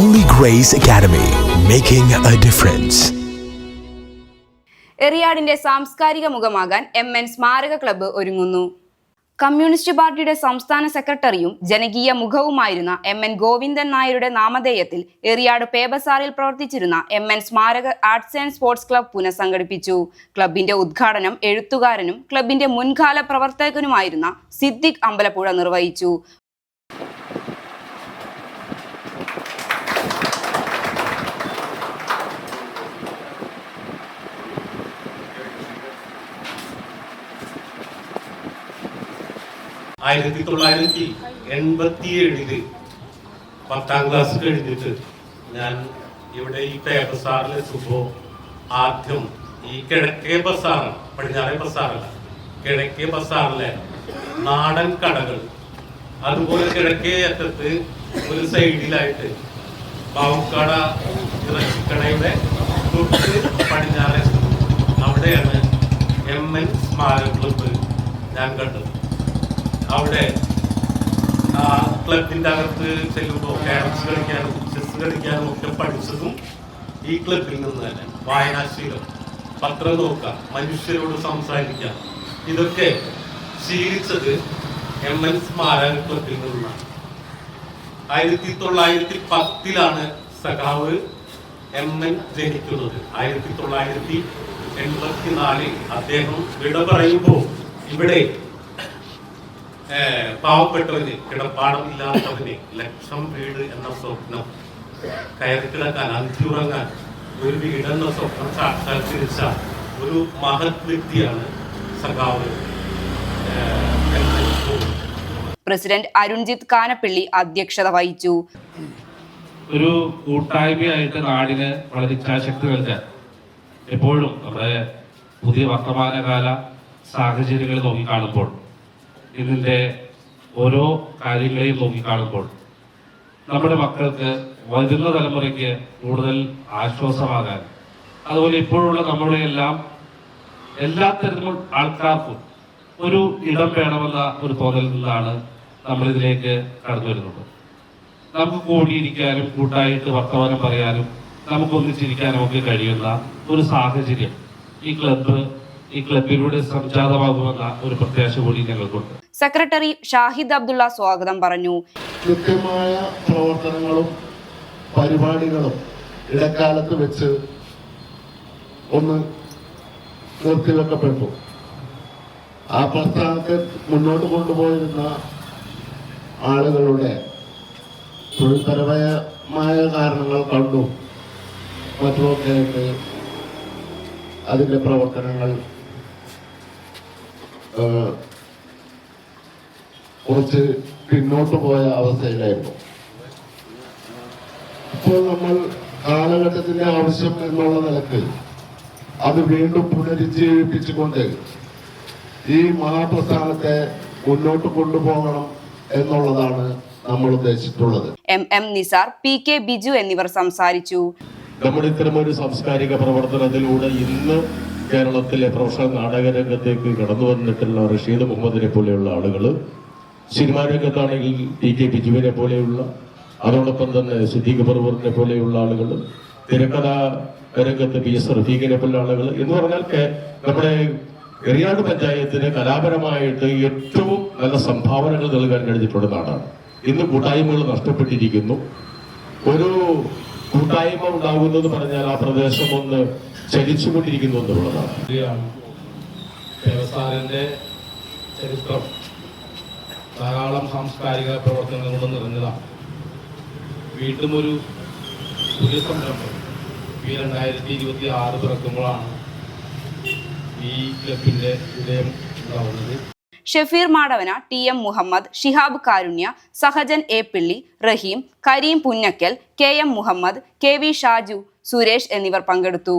Holy Grace Academy, making a difference. എറിയാടിന്റെ സാംസ്കാരിക മുഖമാകാൻ എം എൻ സ്മാരക ക്ലബ്ബ് ഒരുങ്ങുന്നു. കമ്മ്യൂണിസ്റ്റ് പാർട്ടിയുടെ സംസ്ഥാന സെക്രട്ടറിയും ജനകീയ മുഖവുമായിരുന്ന എം എൻ ഗോവിന്ദൻ നായരുടെ നാമധേയത്തിൽ എറിയാട് പേബസാറിൽ പ്രവർത്തിച്ചിരുന്ന എം എൻ സ്മാരക ആർട്സ് ആൻഡ് സ്പോർട്സ് ക്ലബ്ബ് പുനഃസംഘടിപ്പിച്ചു. ക്ലബിന്റെ ഉദ്ഘാടനം എഴുത്തുകാരനും ക്ലബിന്റെ മുൻകാല പ്രവർത്തകനുമായിരുന്ന സിദ്ദിഖ് അമ്പലപ്പുഴ നിർവഹിച്ചു. ആയിരത്തി തൊള്ളായിരത്തി എൺപത്തി ഏഴിൽ പത്താം ക്ലാസ് കഴിഞ്ഞിട്ട് ഞാൻ ഇവിടെ ഈ പേപ്പർ സാറിൽ എത്തുമ്പോൾ ആദ്യം ഈ കിഴക്കേ ബസാർ പടിഞ്ഞാറേ ബസാറല്ല കിഴക്കേ ബസാറിലെ നാടൻ കടകൾ. അതുപോലെ കിഴക്കേ അറ്റത്ത് ഒരു സൈഡിലായിട്ട് പാവക്കട ഇറച്ചിക്കടയുടെ തൊട്ട് പടിഞ്ഞാറേ. അവിടെയാണ് എം എൻ സ്മാരക ക്ലബ്ബ് ഞാൻ കണ്ടത്. അവിടെ ക്ലബിന്റെ അകത്ത് ചെല്ലുമ്പോൾ ക്യാരംസ് കളിക്കാനും ചെസ് കളിക്കാനും ഒക്കെ പഠിച്ചതും ഈ ക്ലബിൽ നിന്ന് തന്നെ. വായനാശീലം. പത്രം നോക്കാം മനുഷ്യരോട് സംസാരിക്കാം. ഇതൊക്കെ ശീലിച്ചത് എം എൻ സ്മാരക ക്ലബിൽ നിന്നാണ്. ആയിരത്തി തൊള്ളായിരത്തി പത്തിലാണ് സഖാവ് എം എൻ ജനിക്കുന്നത്. ആയിരത്തി തൊള്ളായിരത്തി എൺപത്തിനാലിൽ അദ്ദേഹം വിട പറയുമ്പോൾ ഇവിടെ പാവപ്പെട്ടവന് കിടപ്പാടമില്ലാത്തവന് ലക്ഷം വീട് എന്ന സ്വപ്നം കയറി കിടക്കാൻ അന്തിയുറങ്ങാൻ ഒരു വീടെന്ന സ്വപ്നം സാക്ഷാത്കരിച്ച ഒരു മഹത് വ്യക്തിയാണ് സഖാവ്. പ്രസിഡന്റ് അരുൺജിത്ത് കാനപ്പിള്ളി അധ്യക്ഷത വഹിച്ചു ഒരു കൂട്ടായ്മയായിട്ട് നാടിന് വളരെ ഇച്ഛാശക്തി നൽകാൻ എപ്പോഴും നമ്മുടെ പുതിയ വർത്തമാനകാല സാഹചര്യങ്ങൾ നോക്കിക്കാണുമ്പോൾ ഇതിന്റെ ഓരോ കാര്യങ്ങളെയും നോക്കിക്കാണുമ്പോൾ നമ്മുടെ മക്കൾക്ക് വരുന്ന തലമുറയ്ക്ക് കൂടുതൽ ആശ്വാസമാകാൻ അതുപോലെ ഇപ്പോഴുള്ള നമ്മുടെ എല്ലാം എല്ലാ തരത്തിലും ആൾക്കാർക്കും ഒരു ഇടം വേണമെന്ന ഒരു തോന്നൽ നിന്നാണ് നമ്മളിതിലേക്ക് കടന്നു വരുന്നത്. നമുക്ക് കൂടിയിരിക്കാനും കൂട്ടായിട്ട് വർത്തമാനം പറയാനും നമുക്ക് ഒന്നിച്ചിരിക്കാനും ഒക്കെ കഴിയുന്ന ഒരു സാഹചര്യം ഈ ക്ലബ്ബ് ഈ ക്ലബിലൂടെ സംജാതമാകുമെന്ന ഒരു പ്രത്യാശ കൂടി ഞങ്ങൾക്കുണ്ട്. സെക്രട്ടറി ഷാഹിദ് അബ്ദുള്ള സ്വാഗതം പറഞ്ഞു. കൃത്യമായ പ്രവർത്തനങ്ങളും പരിപാടികളും ഇടക്കാലത്ത് വെച്ച് ഒന്ന് നിർത്തിവെക്കപ്പെട്ടു. ആ പ്രസ്ഥാനത്തെ മുന്നോട്ട് കൊണ്ടുപോയിരുന്ന ആളുകളുടെ തൊഴിൽപരമായ കാരണങ്ങൾ കണ്ടു. മറ്റുമൊക്കെ അതിന്റെ പ്രവർത്തനങ്ങൾ കുറച്ച് പിന്നോട്ട് പോയ അവസ്ഥയിലായിരുന്നു. ഇപ്പോൾ നമ്മൾ കാലഘട്ടത്തിന്റെ ആവശ്യം എന്നുള്ള നിലയ്ക്ക് അത് വീണ്ടും പുനരുജ്ജീവിപ്പിച്ചുകൊണ്ട് ഈ മഹാപ്രസ്ഥാനത്തെ മുന്നോട്ട് കൊണ്ടുപോകണം എന്നുള്ളതാണ് നമ്മൾ ഉദ്ദേശിച്ചിട്ടുള്ളത്. M M Nisar P K Biju എന്നിവർ സംസാരിച്ചു. നമ്മുടെ ഇത്തരം ഒരു സാംസ്കാരിക പ്രവർത്തനത്തിലൂടെ ഇന്ന് കേരളത്തിലെ പ്രൊഫഷണൽ നാടകരംഗത്തേക്ക് കടന്നു വന്നിട്ടുള്ള റഷീദ് മുഹമ്മദിനെ പോലെയുള്ള ആളുകൾ സിനിമാ രംഗത്താണെങ്കിൽ ടി കെ ബിജുവിനെ പോലെയുള്ള അതോടൊപ്പം തന്നെ സിദ്ദീഖ് ബർബറിനെ പോലെയുള്ള ആളുകൾ തിരക്കഥാ രംഗത്ത് പി എസ് റഫീഖിനെ പോലുള്ള ആളുകൾ എന്ന് പറഞ്ഞാൽ നമ്മുടെ എറിയാട് പഞ്ചായത്തിന് കലാപരമായിട്ട് ഏറ്റവും നല്ല സംഭാവനകൾ നൽകാൻ കഴിഞ്ഞിട്ടുള്ള നാടാണ്. ഇന്ന് കൂട്ടായ്മകൾ നഷ്ടപ്പെട്ടിരിക്കുന്നു. ഒരു കൂട്ടായ്മ ഉണ്ടാകുന്നെന്ന് പറഞ്ഞാൽ ആ പ്രദേശം ഒന്ന് ചലിച്ചുകൊണ്ടിരിക്കുന്നു എന്നുള്ളതാണ്. ചരിത്രം ധാരാളം സാംസ്കാരിക പ്രവർത്തനങ്ങൾ കൊണ്ട് നിറഞ്ഞതാണ്. വീണ്ടും ഒരു പുതിയ സംരംഭം ഈ രണ്ടായിരത്തി ഇരുപത്തി ആറ് പിറക്കുമ്പോഴാണ് ഈ ക്ലബിന്റെ ഉദയം ഉണ്ടാവുന്നത് Shafeer Madavana T M Muhammad Shihab Karunya Sahajan A പിള്ളി Raheem Kareem Punnakkal K M Muhammad K V Shaju Suresh എന്നിവർ പങ്കെടുത്തു.